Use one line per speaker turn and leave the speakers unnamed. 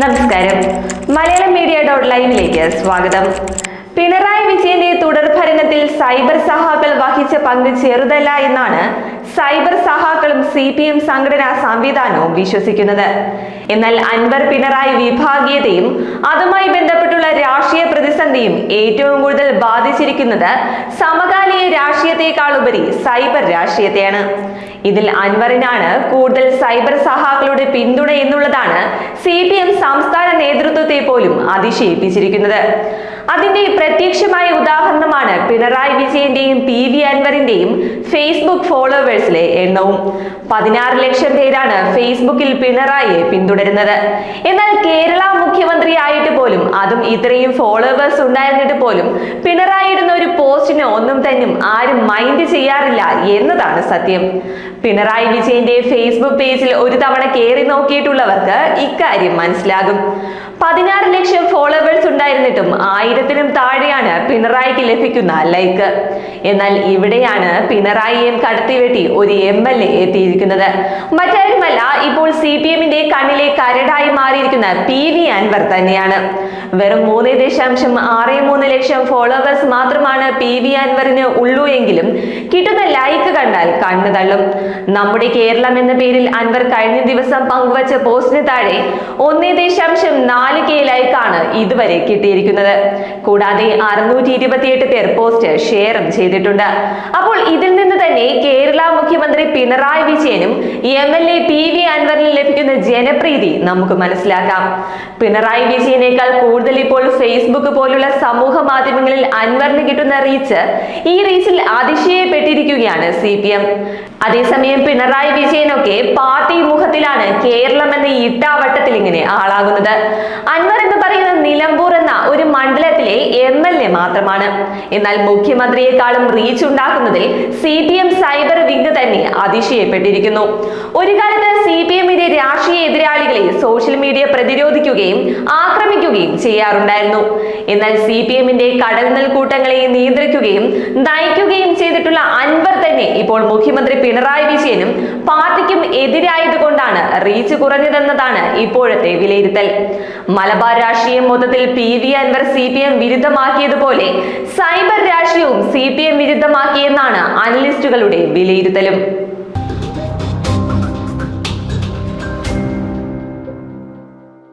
നമസ്കാരം. Malayalam media dot ലൈവിലേക്ക് സ്വാഗതം. പിണറായി വിജയന്റെ തുടർ ഭരണത്തിൽ സൈബർ സഹാക്കൾ വഹിച്ച പങ്ക് ചെറുതല്ല എന്നാണ് സൈബർ സഹാക്കളും സി പി എം സംഘടനാ സംവിധാനവും വിശ്വസിക്കുന്നത്. എന്നാൽ അൻവർ പിണറായി വിഭാഗീയതയും അതുമായി ബന്ധപ്പെട്ടുള്ള രാഷ്ട്രീയ പ്രതിസന്ധിയും ഏറ്റവും കൂടുതൽ ബാധിച്ചിരിക്കുന്നത് സമകാലിക രാഷ്ട്രീയത്തെക്കാൾ ഉപരി സൈബർ രാഷ്ട്രീയത്തെയാണ്. ഇതിൽ അൻവറിനാണ് കൂടുതൽ സൈബർ സഹാക്കളുടെ പിന്തുണ എന്നുള്ളതാണ് സി പി എം സംസ്ഥാന നേതൃത്വത്തെ പോലും അതിശയിപ്പിച്ചിരിക്കുന്നത്. അതിന്റെ പ്രത്യക്ഷമായ ഉദാഹരണമാണ് പിണറായി വിജയന്റെയും പി വി അൻവറിന്റെയും ഫേസ്ബുക്ക് ഫോളോവേഴ്സിലെ എണ്ണവും. പതിനാറ് ലക്ഷം പേരാണ് ഫേസ്ബുക്കിൽ പിണറായിയെ പിന്തുടരുന്നത്. എന്നാൽ കേരള മുഖ്യമന്ത്രി ആയിട്ട് പോലും അതും ഇത്രയും ഫോളോവേഴ്സ് ഉണ്ടായിരുന്നിട്ട് പോലും പിണറായി ഇടുന്ന ഒരു പോസ്റ്റിനെ ഒന്നും തന്നെ ആരും മൈൻഡ് ചെയ്യാറില്ല എന്നതാണ് സത്യം. പിണറായി വിജയന്റെ ഫേസ്ബുക്ക് പേജിൽ ഒരു തവണ കയറി നോക്കിയിട്ടുള്ളവർക്ക് ഇക്കാര്യം മനസ്സിലാകും. പതിനാറ് ലക്ഷം ഫോളോവേഴ്സ് ഉണ്ടായിരുന്നിട്ടും ആയിരത്തിനും താഴെയാണ് പിണറായിക്ക് ലഭിക്കുന്ന ലൈക്ക്. എന്നാൽ ഇവിടെയാണ് പിണറായിയും കടത്തിവെട്ടി ഒരു എം എൽ എ എത്തിയിരിക്കുന്നത്. മറ്റാരുമല്ല ഇപ്പോൾ സി പി എമ്മിന്റെ കണ്ണിലെ കരടായി മാറിയിരിക്കുന്ന പി വി അൻവർ തന്നെയാണ്. വെറും മൂന്ന് ദശാംശം ആറ് മൂന്ന് ലക്ഷം ഫോളോവേഴ്സ് മാത്രമാണ് പി വി അൻവറിന് ഉള്ളൂ എങ്കിലും കിട്ടുന്ന ലൈക്ക് കണ്ടാൽ കണ്ണു തള്ളും. നമ്മുടെ കേരളം എന്ന പേരിൽ അൻവർ കഴിഞ്ഞ ദിവസം പങ്കുവച്ച പോസ്റ്റിന് താഴെ ഒന്നേ ദശാംശം നാല് കെ ലൈക്കാണ് ഇതുവരെ കിട്ടിയിരിക്കുന്നത്. കൂടാതെ അറുന്നൂറ്റി ഇരുപത്തിയെട്ട് പേർ പോസ്റ്റ് ഷെയറും ചെയ്തിട്ടുണ്ട്. അപ്പോൾ ഇതിൽ മുഖ്യമന്ത്രി പിണറായി വിജയനും M L A P V അൻവറിന് ലഭിക്കുന്ന ജനപ്രീതി നമുക്ക് മനസ്സിലാക്കാം. പിണറായി വിജയനേക്കാൾ കൂടുതൽ ഇപ്പോൾ ഫേസ്ബുക്ക് പോലുള്ള സമൂഹ മാധ്യമങ്ങളിൽ അൻവറിന് കിട്ടുന്ന റീച്ച് ഈ റീച്ചിൽ അതിശയപ്പെട്ടിരിക്കുകയാണ് സി പി എം. അതേസമയം പിണറായി വിജയനൊക്കെ പാർട്ടി മുഖത്തിലാണ് കേരളം എന്ന ഇട്ടാവട്ടത്തിൽ ഇങ്ങനെ ആളാകുന്നത്. അൻവർ എന്ന് പറയുന്ന നിലമ്പൂർ എന്ന ഒരു മണ്ഡലത്തിലെ എം എൽ എ മാത്രമാണ്. എന്നാൽ മുഖ്യമന്ത്രിയെക്കാളും റീച്ച് ഉണ്ടാക്കുന്നതിൽ സി പി എം സൈബർ തന്നെ അതിശയപ്പെട്ടിരിക്കുന്നു. ഒരു കാലത്ത് സി പി എമ്മിന്റെ രാഷ്ട്രീയ എതിരാളികളെ സോഷ്യൽ മീഡിയ പ്രതിരോധിക്കുകയും ആക്രമിക്കുകയും ചെയ്യാറുണ്ടായിരുന്നു. എന്നാൽ സി പി എമ്മിന്റെ കടൽ നെൽക്കൂട്ടങ്ങളെ നിയന്ത്രിക്കുകയും നയിക്കുകയും ചെയ്തിട്ടുള്ള അൻവർ തന്നെ ഇപ്പോൾ മുഖ്യമന്ത്രി പിണറായി വിജയനും പാർട്ടിക്കും എതിരായതുകൊണ്ടാണ് റീച്ച് കുറഞ്ഞതെന്നതാണ് ഇപ്പോഴത്തെ വിലയിരുത്തൽ. മലബാർ രാഷ്ട്രീയം മൊത്തത്തിൽ P V Anvar C P M വിരുദ്ധമാക്കിയതുപോലെ cyber രാഷ്ട്രീയവും സി പി എം വിരുദ്ധമാക്കിയെന്നാണ് അനലിസ്റ്റുകളുടെ ilm